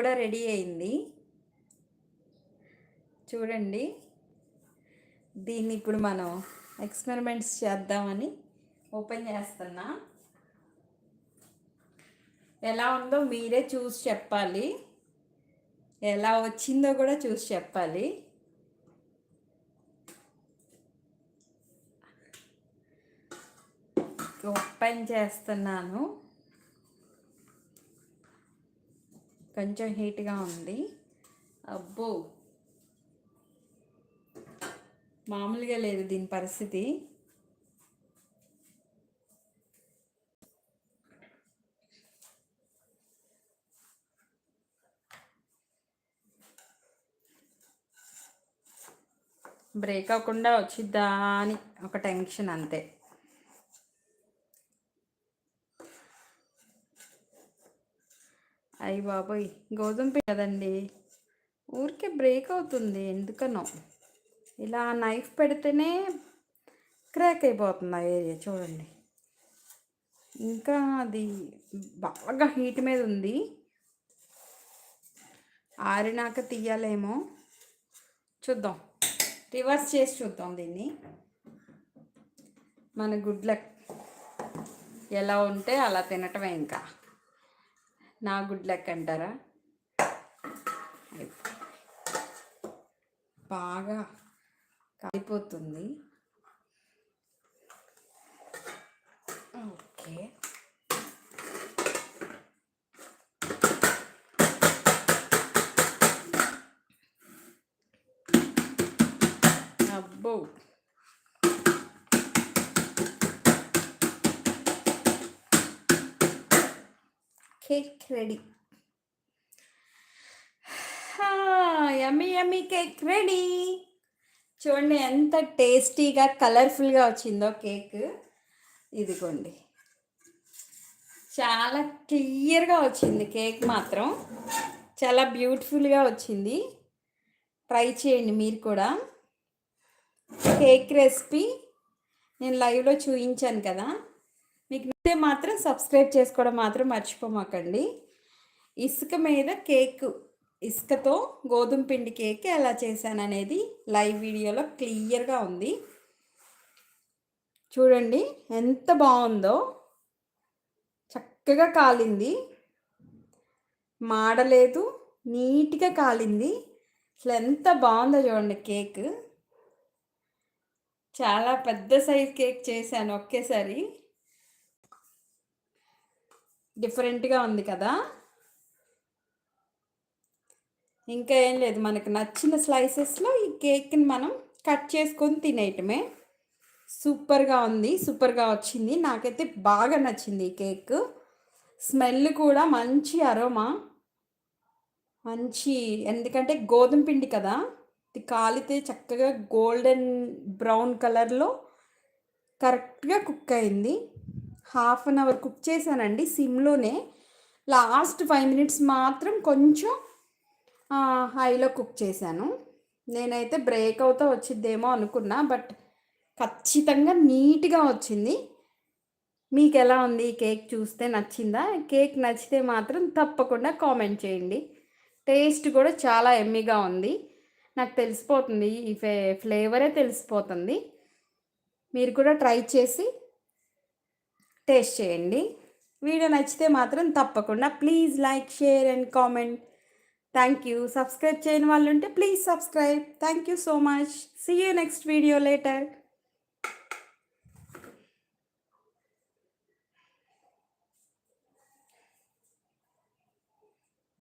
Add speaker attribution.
Speaker 1: కూడా రెడీ అయింది. చూడండి. దీన్ని ఇప్పుడు మనం ఎక్స్పెరిమెంట్స్ చేద్దామని ఓపెన్ చేస్తున్నా. ఎలా ఉందో మీరే చూసి చెప్పాలి. ఎలా వచ్చిందో కూడా చూసి చెప్పాలి. ఓపెన్ చేస్తున్నాను. కొంచెం హీట్గా ఉంది. అబ్బో! మామూలుగా లేదు దీని పరిస్థితి. బ్రేక్ అవ్వకుండా వచ్చిద్దా అని ఒక టెన్షన్ అంతే. అయ్యి బాబోయ్ గోధుమ పిండి కదండి? ఊరికే బ్రేక్ అవుతుంది ఎందుకనో. ఇలా నైఫ్ పెడితేనే క్రాక్ అయిపోతుంది ఆ ఏరియా చూడండి. ఇంకా అది బాగా హీట్ మీద ఉంది. ఆరినాక తీయాలేమో. చూద్దాం. రివర్స్ చేసి చూద్దాం దీన్ని. మన గుడ్ లక్ ఎలా ఉంటే అలా తినటమే ఇంకా. నా గుడ్ లక్ అంటారా? బాగా కాలిపోతుంది. ఓకే. అబ్బో. Cake ready yummy yummy cake ready చూడండి ఎంత టేస్టీగా కలర్ఫుల్గా వచ్చిందో కేక్ ఇదిగోండి. చాలా క్లియర్గా వచ్చింది కేక్ మాత్రం. చాలా బ్యూటిఫుల్గా వచ్చింది. ట్రై చేయండి మీరు కూడా. కేక్ రెసిపీ నేను లైవ్లో చూపించాను కదా. నచ్చితే మాత్రం సబ్స్క్రైబ్ చేసుకోవడం మాత్రం మర్చిపోమాకండి. ఇసుక మీద కేక్ ఇసుకతో గోధుమ పిండి కేక్ ఎలా చేశాను అనేది లైవ్ వీడియోలో క్లియర్గా ఉంది. చూడండి ఎంత బాగుందో. చక్కగా కాలింది. మాడలేదు నీట్గా కాలింది. అసలు ఎంత బాగుందో చూడండి కేక్. చాలా పెద్ద సైజ్ కేక్ చేశాను ఒకేసారి. డిఫరెంట్గా ఉంది కదా? ఇంకా ఏం లేదు. మనకు నచ్చిన స్లైసెస్లో ఈ కేక్ని మనం కట్ చేసుకొని తినేయటమే. సూపర్గా ఉంది. సూపర్గా వచ్చింది. నాకైతే బాగా నచ్చింది ఈ కేక్. స్మెల్ కూడా మంచి అరోమా. మంచి ఎందుకంటే గోధుమ పిండి కదా? ఇది కాలితే చక్కగా గోల్డెన్ బ్రౌన్ కలర్లో కరెక్ట్గా కుక్ అయింది. హాఫ్ అన్ అవర్ కుక్ చేశానండి సిమ్లోనే. లాస్ట్ ఫైవ్ మినిట్స్ మాత్రం కొంచెం హైలో కుక్ చేశాను. నేనైతే బ్రేక్ అవుతా వచ్చిద్దేమో అనుకున్నా బట్ ఖచ్చితంగా నీట్గా వచ్చింది. మీకు ఎలా ఉంది కేక్ చూస్తే నచ్చిందా? కేక్ నచ్చితే మాత్రం తప్పకుండా కామెంట్ చేయండి. టేస్ట్ కూడా చాలా ఎమ్మిగా ఉంది. నాకు తెలిసిపోతుంది ఈ ఫ్లేవరే తెలిసిపోతుంది. మీరు కూడా ట్రై చేసి టేస్ట్ చేయండి. వీడియో నచ్చితే మాత్రం తప్పకుండా please like share and comment. Thank you. Subscribe చేయని వాళ్ళు ఉంటే please subscribe. Thank you so much. See you next video later